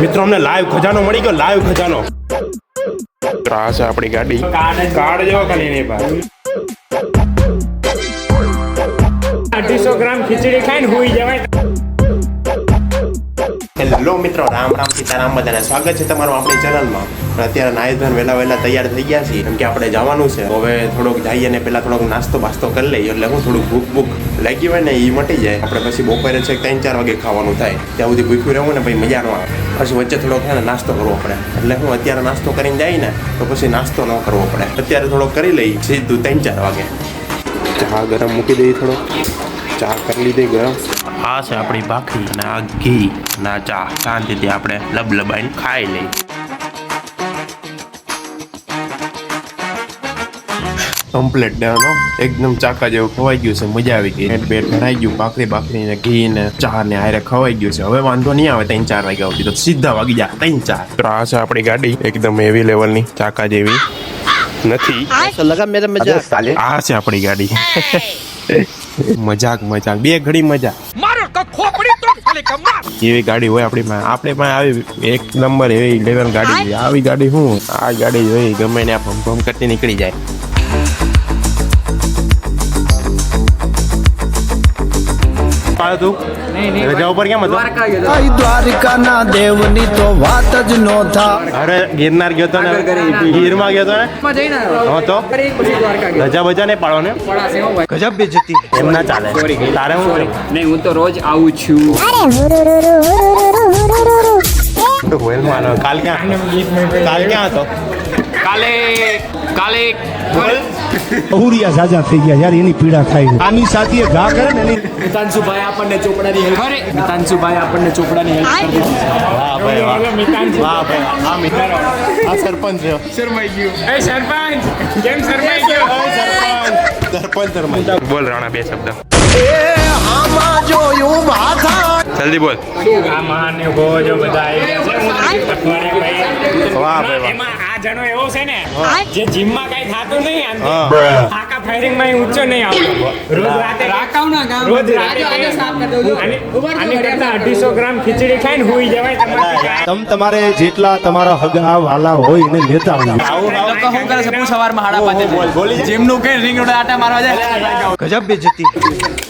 મિત્રો અમને લાઈવ ખજાનો મળી ગયો લાઈવ ખજાનો. ત્રાસ આ છે આપણી ગાડી. કાર્ડ જેવો ખાલી નહીં ભાઈ. અઢીસો ગ્રામ ખીચડી ખાઈને હોઈ જવાય. હેલો મિત્રો. રામ રામ સીતારામ બધાને સ્વાગત છે તમારું આપણી ચેનલમાં. પણ અત્યારે નાઈ વહેલા વહેલા તૈયાર થઈ ગયા છીએ. કેમ કે આપણે જવાનું છે. હવે થોડોક જઈએ અને પહેલાં થોડોક નાસ્તો બાસ્તો કરી લઈએ એટલે હું થોડુંક ભૂખ ભૂખ લાગી હોય ને એ મટી જાય. આપણે પછી બપોરે છે ત્રણ ચાર વાગે ખાવાનું થાય. ત્યાં સુધી ભૂખ્યું રહેવું ને પછી મજા ન આવે. પછી વચ્ચે થોડોક છે ને નાસ્તો કરવો પડે. એટલે હું અત્યારે નાસ્તો કરીને જાય ને તો પછી નાસ્તો ન કરવો પડે. અત્યારે થોડોક કરી લઈ. સીધું ત્રણ ચાર વાગે. ચા ગરમ મૂકી દઈએ થોડો ચા કરી લીધી ગરમ. આ છે આપણી ભાખરી અને આ ઘી ના ચા. શાંતિથી આપણે લબ લબાઈને ખાઈ લઈ કમ્પ્લેટ ડેનો એકદમ ચાકા જેવું ખવાઈ ગયું છે મજા આવી ગઈ. બેટ પેટ ભરાઈ ગયું ભાખરી ભાખરી ને ઘી ને ચા ને હારે ખવાઈ ગયું છે. હવે વાંધો નહીં આવે ત્રણ ચાર વાગ્યા સુધી તો સીધા વાગી જાય ત્રણ ચાર. તો આ છે આપણી ગાડી એકદમ એવી લેવલની ચાકા જેવી. નથી. મજા આ છે આપણી ગાડી. મજાક મજાક. બે ઘડી મજા. મજા એવી ગાડી હોય આપણી પાસે. આપણે પાસે આવી એક નંબર એવી લેવલ ગાડી છે આવી ગાડી શું આ ગાડી જોઈ ગમે ને આ ભમ ભમ કરતી નીકળી જાય. તું. રજા ઉપર કેમ હતો? દ્વારિકા ના દેવની તો વાત જ નો થા. અરે ગિરનાર ગયો તો ને? ગીરમાં ગયો તો ને? હા તો? રજા બજા ને પાડો ને? ગજબ બેજતી એમ ના ચાલે. તારે હું નહીં હું તો રોજ આવું છું. કાલ ક્યાં? કાલે કાલે સાજા થઈ ગયા યાર એની પીડા ખાઈ. આની સાથે ઘા કરે ને એની મિતાંશુભાઈ આપણને ચોપડાની હેલ્પ કરે. મિતાંશુભાઈ આપણને ચોપડાની હેલ્પ કરી. દીધી વાહ ભાઈ વાહ. વાહ ભાઈ આ મિત્ર આ સરપંચ છે. શરમાઈ ગયું. એ સરપંચ કેમ શરમાઈ ગયો? સરપંચ. સરપંચ બોલ રાણા બે શબ્દ. આમાં જોયું ભાથા જલ્દી બોલ આ મહાનુભવો જો બધા આવી ગયા છે હું નથી પકવાડે ભાઈ. વાહ ભાઈ વાહ એમાં આ જણો એવો છે ને જે જીમમાં કઈ થાતું નહીં આનથી. ફાયરિંગમાં ઊંચો નહીં આવતો રોજ રાતે રોજ રાતે આની- આની કરતા અઢીસો ગ્રામ ખીચડી ખાઈને હુઈ જવાય તમારે તમ તમારે જેટલા તમારા હગા વાલા હોય એને લેતા આવજો શું કરે છે હું સવારમાં હાડા પાંચે જીમનું કઈ રિંગ રોડ આટા મારવા જાય ગજબ બેજતી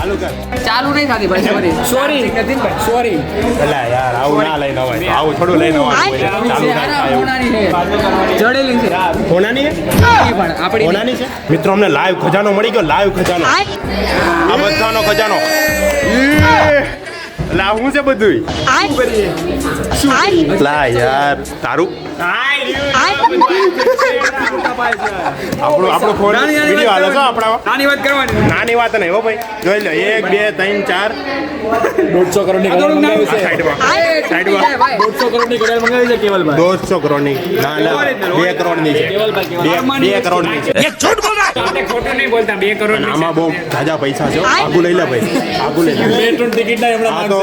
ચાલુ કર. ચાલુ નહીં થતી ભાઈ સોરી સોરી યાર આવું ના લઈને હોય. આવું થોડું લઈને હોય. ચાલુ થાય. એવું જડેલી છે. કોનાની પણ આપણી કોનાની છે? મિત્રો અમને લાઈવ ખજાનો મળી ગયો લાઈવ ખજાનો. આ બધાનો ખજાનો. લા હું છે બધું લા યાર તારું. આપણું આપણો ફોન વીડિયો હાલે છે આપણા. નાની વાત કરવાની. નાની વાત નહીં હો ભાઈ. જોઈ લો એક બે ત્રણ ચાર દોઢસો કરોડની આ છે સાઈડમાં દોઢસો કરોડની ઘડિયાળ મંગાવી છે કેવલભાઈ દોઢસો કરોડની ના ના બે કરોડની છે બે કરોડની છે આપણે ખોટું નહીં બોલતા બે કરોડ આમાં બહુ તાજા પૈસા છે આગુ લઈ લે ભાઈ આગુ લઈ લે પેટ્રોલ ટિકિટ ના એમણે તો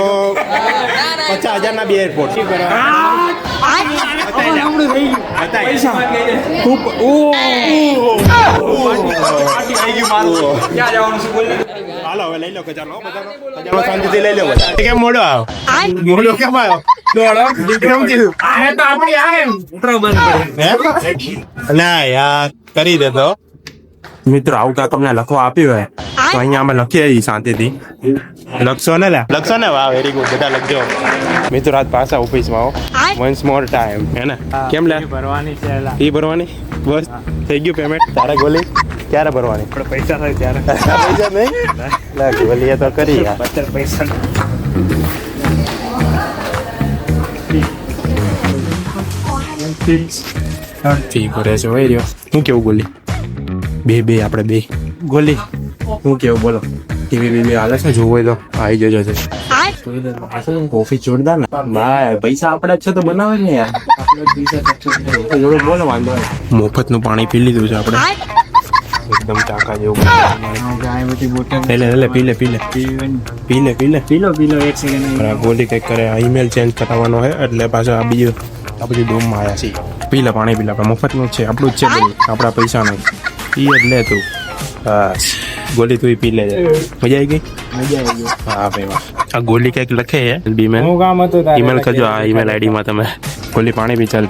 પચાસ હજાર ના બે એરપોર્ટ ક્યાં જવાનું છે બોલ હાલો હવે લઈ લો ખજાનો બધાનો ખજાનો શાંતિથી લઈ લો બધા. કેમ મોડો આવ? મોડો કેમ આવ્યો દોડો કેમ કીધું? આ તો આપણી આ એમ. હે? ના યાર કરી દેતો મિત્રો આવું કા તમને લખવા આપ્યું હોય તો અહીંયા અમે લખીએ શાંતિ શાંતિથી. લખશો ને લે. લખશો ને વાહ વેરી ગુડ બધા લખજો. મિત્રો આજ પાછા ઓફિસમાં આવો વન્સ મોર ટાઈમ હે ને? કેમ લે? ભરવાની છે એ ભરવાની? બસ થઈ ગયું પેમેન્ટ તારે ગોલી? ક્યારે ભરવાની? પણ પૈસા થાય ત્યારે. પૈસા નહીં? લે ગોલીએ તો કરી યાર અત્યારે પૈસા. ફી ભરે છે હોય રહ્યો. હું કેવું ગોલી? બે બે આપણે બે. ગોલી? હું કેવું બોલો. ટીવી બીવી હાલે છે? જોવું હોય તો. આવી જજો છે કોફી જોરદાર ને? ભાઈ પૈસા આપણા જ છે તો બનાવે ને યાર. બોલો વાંધો મફતનું પાણી પી લીધું છે આપણે. એકદમ ચાકા જેવું લે લે લે પી લે પી લે પી લે પી લો પીલો પીલો એક સેકન્ડ આ ગોલી કંઈક કરે આ ઈમેલ ચેન્જ કરાવવાનો છે એટલે પાછો આ બીજું આ બધી ડોમમાં આવ્યા છીએ પીલા પાણી પીલા આપણે મફતનું જ છે આપણું જ છે બધું આપણા પૈસાનું પી જ લે તું. બસ. ગોલી તું પી લે મજા આવી ગઈ? મજા આવી ગઈ. હા ભાઈ વાહ. આ ગોલી કંઈક લખે છે બીમેલ હું કામ હતું ઈમેલ કરજો આ ઈમેલ આઈડીમાં તમે. ગોલી પાણી પી ચાલ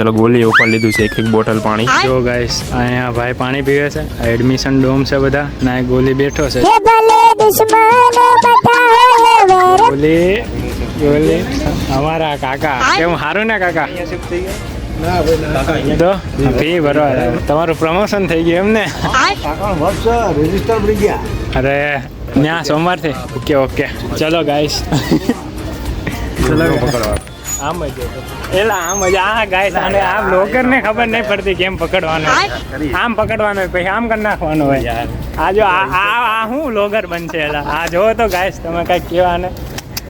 છે ગોલી ઉપર લીધું છે એક એક બોટલ પાણી. જો ગાઈસ અહીંયા ભાઈ પાણી પીવે છે એડમિશન ડોમ છે બધા ના ગોલી બેઠો છે. ગોલી ગોલી. અમારા કાકા. કેમ સારું ને કાકા? ફી બરાબર તમારું પ્રમોશન થઈ ગયું એમને? રજિસ્ટર પડી ગયા. અરે ના સોમવારથી? Okay okay. ચલો ગાઈસ ચલો. પકડવા આમ જ એલા આમ જ. આ ગાય આને આ લોકર ને ખબર નહીં પડતી કેમ પકડવાનો આમ પકડવાનો હોય, પછી આમ કરી નાખવાનો હોય. આ જો આ આ આ હું લોગર બનશે એલા. આ જો તો ગાય તમે કઈ કેવા ને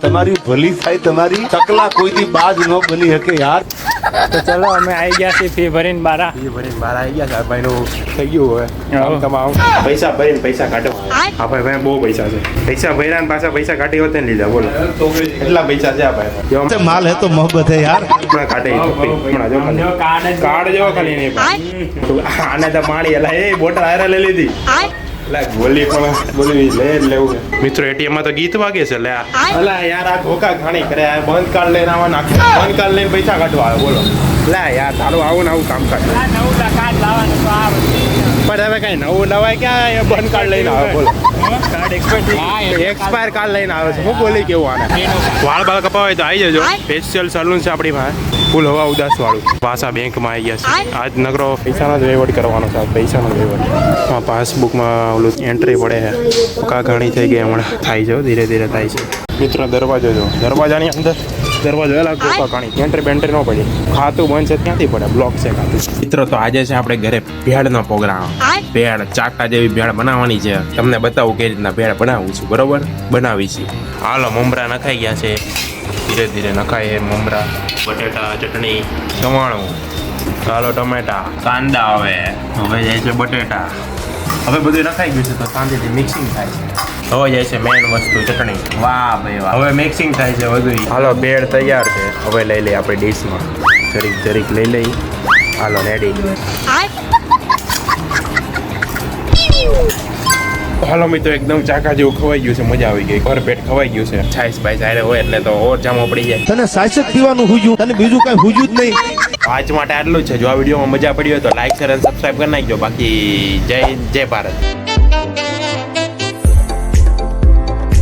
તમારી ભલી થાય તમારી તકલા કોઈથી બાજ ન બની શકે યાર. તો ચલો અમે આવી ગયા છીએ ફી ભરીને બારા. બહાર આવી ગયા છે. ભાઈનું થઈ ગયું હવે. કામ કમાવ પૈસા ભરીને પૈસા કાઢો. હા ભાઈ ભાઈ બહુ પૈસા છે. પૈસા ભર્યા પાછા પૈસા કાઢી હોતે લીધા બોલો. એટલા પૈસા છે આ ભાઈ. જો માલ હે તો મોહબ્બત હે યાર. હમણાં કાઢે હમણાં જો કાર્ડ જો ખાલી નહીં આને તો પાણી એલા એ બોટલ આયરા લઈ લીધી. ગોલી પણ ગોલી લે જ લેવું મિત્રો એટીએમમાં તો ગીત વાગે છે લે અલા યાર આ ધોકા ઘાણી કરે. આ બંધ કાર્ડ લઈને આવવાના બંધ કાર્ડ લઈને પૈસા કાઢવા આવે બોલો. લે યાર તારું આવું ને આવું કામ કર. નવું કાર્ડ લાવવાનું તો આ પણ હવે કઈ નવું નવાય ક્યાં? બંધ કાર્ડ લઈને આવે બોલો. એક્સપાયર કાર્ડ લઈને આવે છે. હું બોલી કેવું આને? વાળ બાળ કપાવે તો આવી જજો. સ્પેશિયલ સલૂન છે આપણી પાસે. ફૂલ હવા ઉદાસ વાળું. પાછા બેંકમાં આવી ગયા છે. આજ નગરો પૈસાનો જ વહીવટ કરવાનો છે પૈસાનો જ વહીવટ. પાસબુકમાં ઓલું એન્ટ્રી પડે છે. કા ઘણી થઈ ગઈ હમણાં. થાય છે ધીરે ધીરે થાય છે. મિત્રો દરવાજો જો. દરવાજાની અંદર દરવાજો એલા કોકા કાણી. એન્ટ્રી બેન્ટ્રી ન પડી. ખાતું બંધ છે ત્યાંથી પડે. બ્લોક છે ખાતું. મિત્રો તો આજે છે આપણે ઘરે ભેળનો પ્રોગ્રામ. ભેળ ચાકા જેવી ભેળ બનાવવાની છે. તમને બતાવું કઈ રીતના ભેળ બનાવું છું. બરોબર? બનાવી છે. હાલો મમરા નખાઈ ગયા છે. ધીરે ધીરે નખાય એ મમરા બટેટા ચટણી. ચવાણું કાલો ટમેટા. કાંદા હવે. હવે જાય છે બટેટા. હવે બધું નખાઈ ગયું છે તો શાંતિથી મિક્સિંગ થાય છે. હવે જાય છે મેન વસ્તુ ચટણી. વાહ ભાઈ વાહ. હવે મિક્સિંગ થાય છે બધું હાલો ભેળ તૈયાર છે. હવે લઈ લઈએ આપણે ડીશમાં. જરીક જરીક લઈ લઈ હાલો રેડી હાલો મિત્રો એકદમ ચાકા જેવું ખવાઈ ગયું છે મજા આવી ગઈ. ઘર પેટ ખવાઈ ગયું છે. છાઈસ બાઈસ આરે હોય એટલે તો ઓર જામો પડી જાય. તને સાચક પીવાનું હુજ્યું તને બીજું કઈ હુજ્યું જ નહીં. આજ માટે આટલું જ છે. જો આ વિડીયોમાં મજા પડી હોય તો લાઈક શેર અને સબસ્ક્રાઈબ કરી નાખજો. બાકી જય જય ભારત.